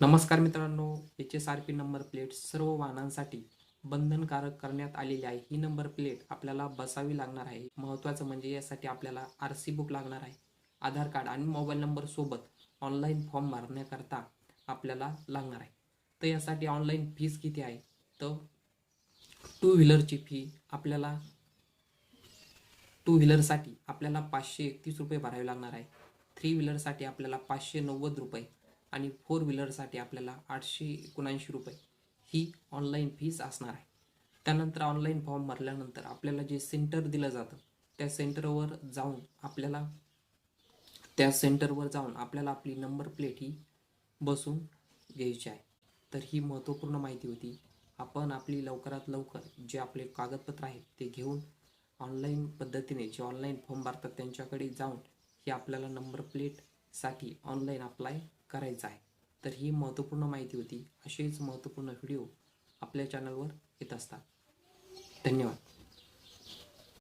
नमस्कार मित्रांनो H S R P number plate सर्व वाहनांसाठी बंधनकारक करण्यात आलेली आहे. ही नंबर प्लेट आपल्याला बसावी लागणार आहे. महत्त्वाचं म्हणजे यासाठी आपल्याला आर सी बुक लागणार आहे. आधार कार्ड आणि मोबाईल नंबर सोबत ऑनलाईन फॉर्म भरण्याकरता आपल्याला लागणार आहे. तर यासाठी ऑनलाईन फीस किती आहे? तर टू व्हीलरची फी आपल्याला टू व्हीलरसाठी आपल्याला पाचशे एकतीस रुपये भरावे लागणार आहे. थ्री व्हीलरसाठी आपल्याला पाचशे नव्वद रुपये आणि फोर व्हीलरसाठी आपल्याला आठशे एकोणऐंशी रुपये ही ऑनलाईन फीस असणार आहे. त्यानंतर ऑनलाईन फॉर्म भरल्यानंतर आपल्याला जे सेंटर दिलं जातं त्या सेंटरवर जाऊन आपल्याला त्या सेंटरवर जाऊन आपल्याला आपली नंबर प्लेट ही बसून घ्यायची आहे. तर ही महत्त्वपूर्ण माहिती होती. आपण आपली लवकरात लवकर जे आपले कागदपत्र आहेत ते घेऊन ऑनलाईन पद्धतीने जे ऑनलाईन फॉर्म भरतात त्यांच्याकडे जाऊन ही आपल्याला नंबर प्लेट साठी ऑनलाईन अप्लाय करायचा आहे. तर ही महत्त्वपूर्ण माहिती होती. असेच महत्त्वपूर्ण व्हिडिओ आपल्या चॅनलवर येत असतात. धन्यवाद.